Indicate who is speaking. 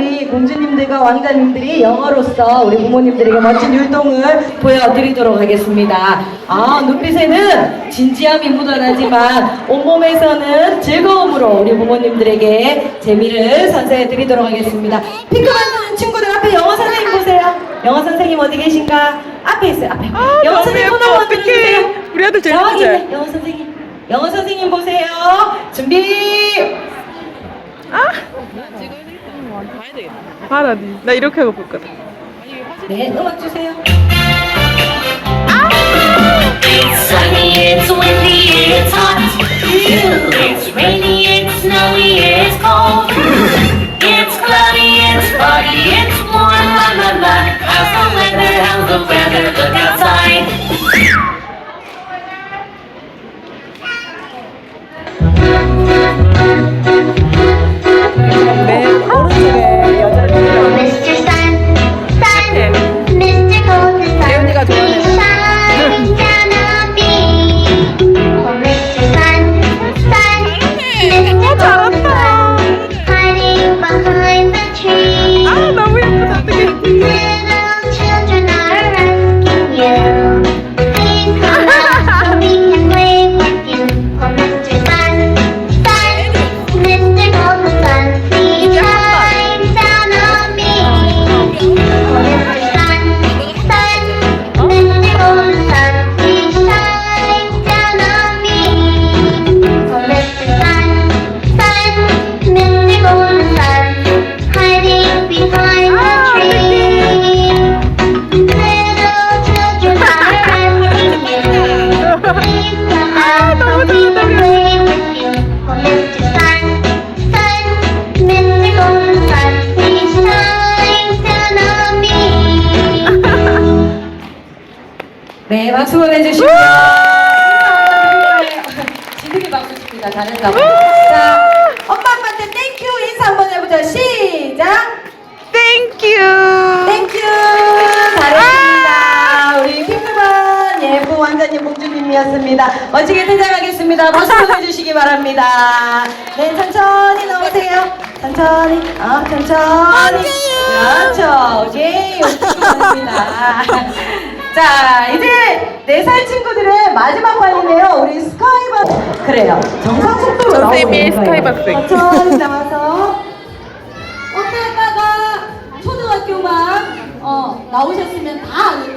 Speaker 1: 우리 공주님들과 왕자님들이 영어로서 우리 부모님들에게 멋진 율동을 보여드리도록 하겠습니다. 아, 눈빛에는 진지함이 묻어나지만 온몸에서는 즐거움으로 우리 부모님들에게 재미를 선사해드리도록 하겠습니다. 핑크 만드는 친구들 앞에 영어 선생님 보세요. 영어 선생님 어디 계신가? 앞에 있어요, 앞에.
Speaker 2: 아,
Speaker 1: 영어 선생님
Speaker 2: 어떡해.
Speaker 1: 들어주세요.
Speaker 2: 우리 아들 제일?
Speaker 1: 있네, 영어 선생님. 영어 선생님 보세요. 준비.
Speaker 2: 니. 나 이렇게 하고 볼 거다.
Speaker 1: 네, 음악 주세요.
Speaker 3: It's sunny, it's windy, it's hot. It's rainy, it's snowy, it's cold. It's cloudy, it's foggy, it's warm, la la la. How's the weather? How's the weather?
Speaker 1: 네, 박수 보내주시고요. 지들이 박수 칩니다. 잘했다고. 자, 엄마 아빠한테 땡큐 인사 한번 해보자. 시작.
Speaker 2: 땡큐.
Speaker 1: 땡큐. 잘했습니다. 우리 핑크반 예쁜 왕자님 공주님이었습니다. 멋지게 퇴장하겠습니다. 박수 보내주시기 바랍니다. 네, 천천히 나오세요. 천천히, 어, 천천히. 그렇죠. 오케이. 좋습니다. 자, 이제 네 살 친구들의 마지막 반이네요. 우리 스카이박. 그래요. 정상 속도로
Speaker 2: 선생님이. 스카이박스.
Speaker 1: 천천히 나와서. 어깨다가 초등학교만 어, 나오셨으면 다 아는